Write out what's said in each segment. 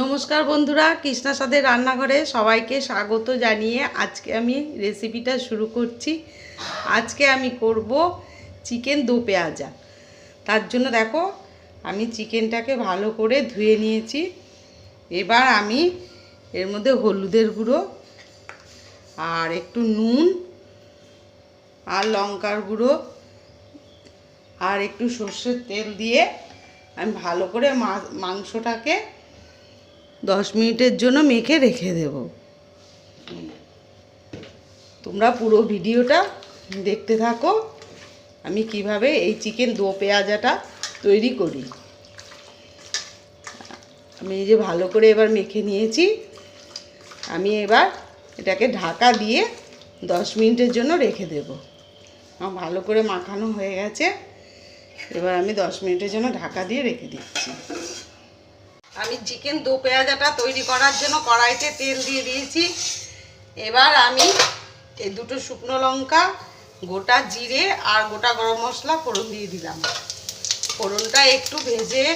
নমস্কার বন্ধুরা, কৃষ্ণা সাদের রান্নাঘরে সবাইকে স্বাগত জানিয়ে আজকে আমি রেসিপিটা শুরু করছি। আজকে আমি করব চিকেন দো পেঁয়াজা। তার জন্য দেখো, আমি চিকেনটাকে ভালো করে ধুয়ে নিয়েছি। এবার আমি এর মধ্যে হলুদের গুঁড়ো আর একটু নুন আর লঙ্কার গুঁড়ো আর একটু সর্ষের তেল দিয়ে আমি ভালো করে মাংসটাকে দশ মিনিটের জন্য মেখে রেখে দেব। তোমরা পুরো ভিডিওটা দেখতে থাকো। আমি কীভাবে এই চিকেন দো পেঁয়াজাটা তৈরি করি। আমি এই যে ভালো করে এবার মেখে নিয়েছি। আমি এবার এটাকে ঢাকা দিয়ে দশ মিনিটের জন্য রেখে দেব। আমার ভালো করে মাখানো হয়ে গেছে। এবার আমি দশ মিনিটের জন্য ঢাকা দিয়ে রেখে দিচ্ছি। আমি চিকেন দো পেঁয়াজাটা তৈরি করার জন্য কড়াইতে তেল দিয়ে দিয়েছি। এবার আমি এই দুটো শুকনো লঙ্কা, গোটা জিরে আর গোটা গরম মশলা ফোড়ন দিয়ে দিলাম। ফোড়নটা একটু ভেজে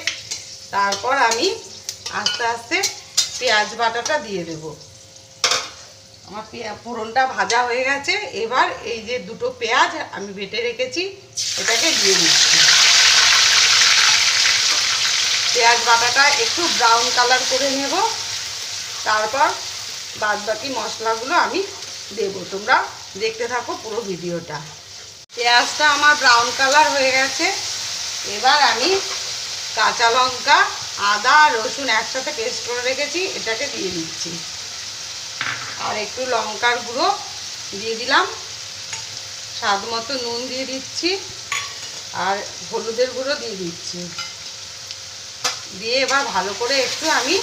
তারপর আমি আস্তে আস্তে পেঁয়াজ বাটাটা দিয়ে দেব। আমার ফোড়নটা ভাজা হয়ে গেছে। এবার এই যে দুটো পেঁয়াজ আমি বেটে রেখেছি, এটাকে দিয়ে দিচ্ছি। পেঁয়াজ বাটাটা একটু ব্রাউন কালার করে নেব। তারপর বাদ বাকি মশলাগুলো আমি দেব। তোমরা দেখতে থাকো পুরো ভিডিওটা। পেঁয়াজটা আমার ব্রাউন কালার হয়ে গেছে। এবার আমি কাঁচা লঙ্কা, আদা, রসুন একসাথে পেস্ট করে রেখেছি। এটাকে দিয়ে দিচ্ছি। আর একটু লঙ্কার গুঁড়ো দিয়ে দিলাম। স্বাদ মতো নুন দিয়ে দিচ্ছি। আর হলুদের গুঁড়ো দিয়ে দিচ্ছি। দিয়ে এবার ভালো করে একটু আমি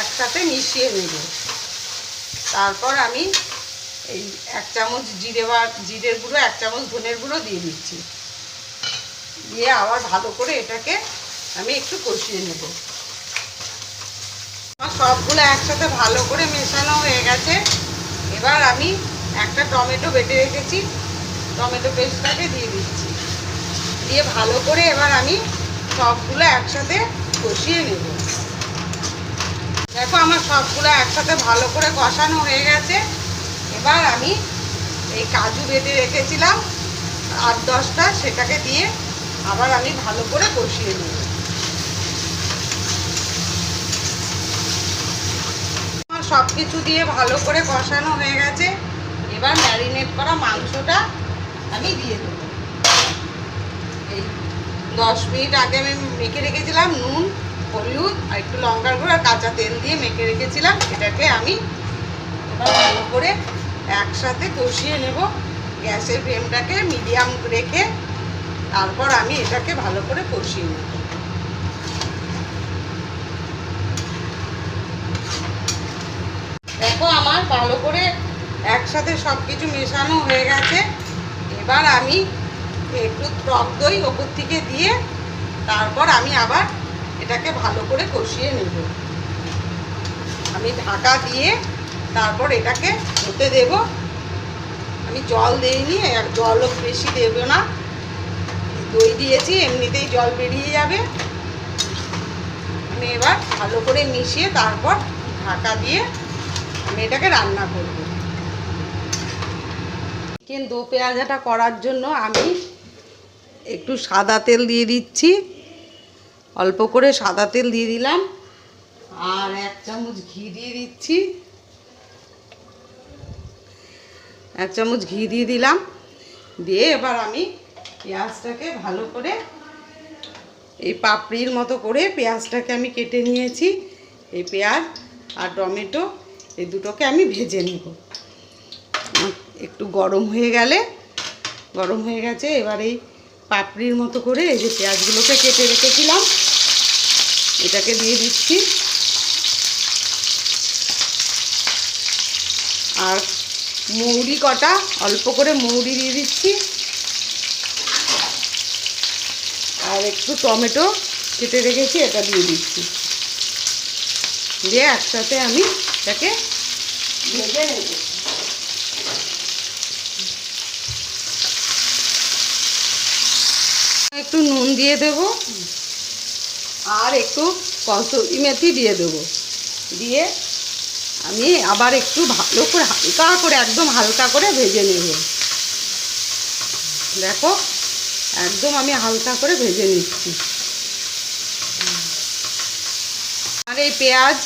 একসাথে মিশিয়ে নেব। তারপর আমি এই এক চামচ জিরে বা, জিরের গুঁড়ো, এক চামচ ধনের গুঁড়ো দিয়ে দিচ্ছি। দিয়ে আবার ভালো করে এটাকে আমি একটু কষিয়ে নেব। আমার সবগুলো একসাথে ভালো করে মেশানো হয়ে গেছে। এবার আমি একটা টমেটো বেটে রেখেছি। টমেটো পেস্টটাকে দিয়ে দিচ্ছি। দিয়ে ভালো করে এবার আমি সবগুলো একসাথে কষিয়ে নেব। দেখো আমার সবগুলো একসাথে ভালো করে কষানো হয়ে গেছে। এবার আমি এই কাজু বেটে রেখেছিলাম, আট দশটা সেটাকে দিয়ে আবার আমি ভালো করে কষিয়ে নেব। আমার সব কিছু দিয়ে ভালো করে কষানো হয়ে গেছে। এবার ম্যারিনেট করা মাংসটা আমি দিয়ে দেবো। এই দশ মিনিট আগে আমি মেখে রেখেছিলাম নুন, হলুদ আর একটু লঙ্কার গুঁড়ো আর কাঁচা তেল দিয়ে মেখে রেখেছিলাম। এটাকে আমি এবার ভালো করে একসাথে কষিয়ে নেব। গ্যাসের ফ্লেমটাকে মিডিয়াম রেখে তারপর আমি এটাকে ভালো করে কষিয়ে নেব। দেখো আমার ভালো করে একসাথে সব কিছু মেশানো হয়ে গেছে। এবার আমি একটু টক দই ওপর থেকে দিয়ে তারপর আমি আবার এটাকে ভালো করে কষিয়ে নেব। আমি ঢাকা দিয়ে তারপর এটাকে হতে দেব। আমি জল দিইনি আর জলও বেশি দেবো না। দই দিয়েছি, এমনিতেই জল বেরিয়ে যাবে। আমি এবার ভালো করে মিশিয়ে তারপর ঢাকা দিয়ে আমি এটাকে রান্না করব। চিকেন দো পেঁয়াজাটা করার জন্য আমি একটু সাদা তেল দিয়ে দিচ্ছি। অল্প করে সাদা তেল দিয়ে দিলাম। আর এক চামচ ঘি দিয়ে দিচ্ছি। এক চামচ ঘি দিয়ে দিলাম। দিয়ে এবার আমি পেঁয়াজটাকে ভালো করে এই পাপড়ির মতো করে পেঁয়াজটাকে আমি কেটে নিয়েছি। এই পেঁয়াজ আর টমেটো এই দুটোকে আমি ভেজে নেব। একটু গরম হয়ে গেলে, গরম হয়ে গেছে, এবার এই পাপড়ির মতো করে এই যে পেঁয়াজগুলোকে কেটে রেখেছিলাম। এটাকে দিয়ে দিচ্ছি। আর মৌরি কটা, অল্প করে মৌরি দিয়ে দিচ্ছি। আর একটু টমেটো কেটে রেখেছি, এটা দিয়ে দিচ্ছি। দিয়ে একসাথে আমি এটাকে ভেজে একটু নুন দিয়ে দেব। আর একটু কসুরি মেথি দিয়ে দেবো। দিয়ে আমি আবার একটু ভালো করে হালকা করে, একদম হালকা করে ভেজে নেব। দেখো, একদম আমি হালকা করে ভেজে নিচ্ছি। আর এই পেঁয়াজ,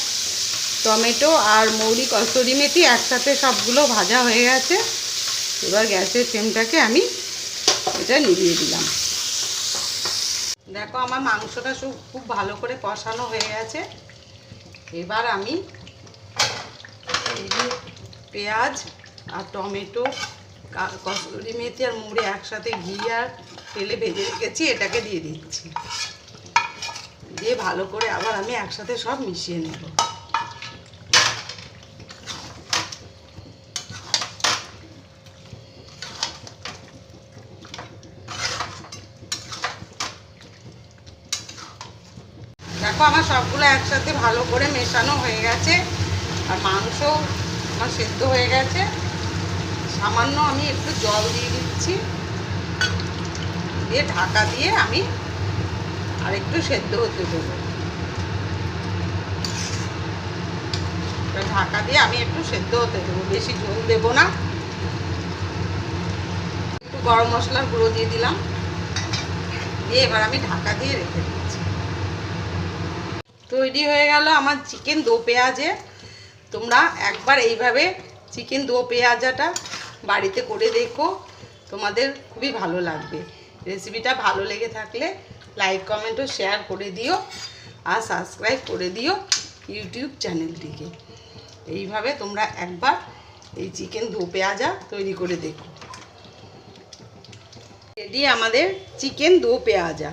টমেটো আর মৌরি কস্তরি মেথি একসাথে সবগুলো ভাজা হয়ে গেছে। এবার গ্যাসের ফ্লেমটাকে আমি এটা নিভিয়ে দিলাম। দেখো, আমার মাংসটা সব খুব ভালো করে কষানো হয়ে গেছে। এবার আমি পেঁয়াজ আর টমেটো কসুরি মেথি আর মুড়ে একসাথে ঘি আর তেলে ভেজে রেখেছি, এটাকে দিয়ে দিচ্ছি। দিয়ে ভালো করে আবার আমি একসাথে সব মিশিয়ে নেব। দেখো আমার সবগুলো একসাথে ভালো করে মেশানো হয়ে গেছে। আর মাংস আমার সেদ্ধ হয়ে গেছে। সামান্য আমি একটু জল দিয়ে দিচ্ছি। দিয়ে ঢাকা দিয়ে আমি আর একটু সেদ্ধ হতে দেবো। ঢাকা দিয়ে আমি একটু সেদ্ধ হতে দেবো। বেশি ঝোল দেবো না। একটু গরম মশলার গুঁড়ো দিয়ে দিলাম। দিয়ে এবার আমি ঢাকা দিয়ে রেখে দিচ্ছি তৈরি হয়ে গেল আমার চিকেন দো পেঁয়াজে। তোমরা একবার এইভাবে চিকেন দো পেঁয়াজাটা বাড়িতে করে দেখো। তোমাদের খুবই ভালো লাগবে। রেসিপিটা ভালো লেগে থাকলে লাইক, কমেন্ট ও শেয়ার করে দিও আর সাবস্ক্রাইব করে দিও ইউটিউব চ্যানেলটিকে। এইভাবে তোমরা একবার এই চিকেন দো পেঁয়াজা তৈরি করে দেখো। রেডি আমাদের চিকেন দো পেঁয়াজা।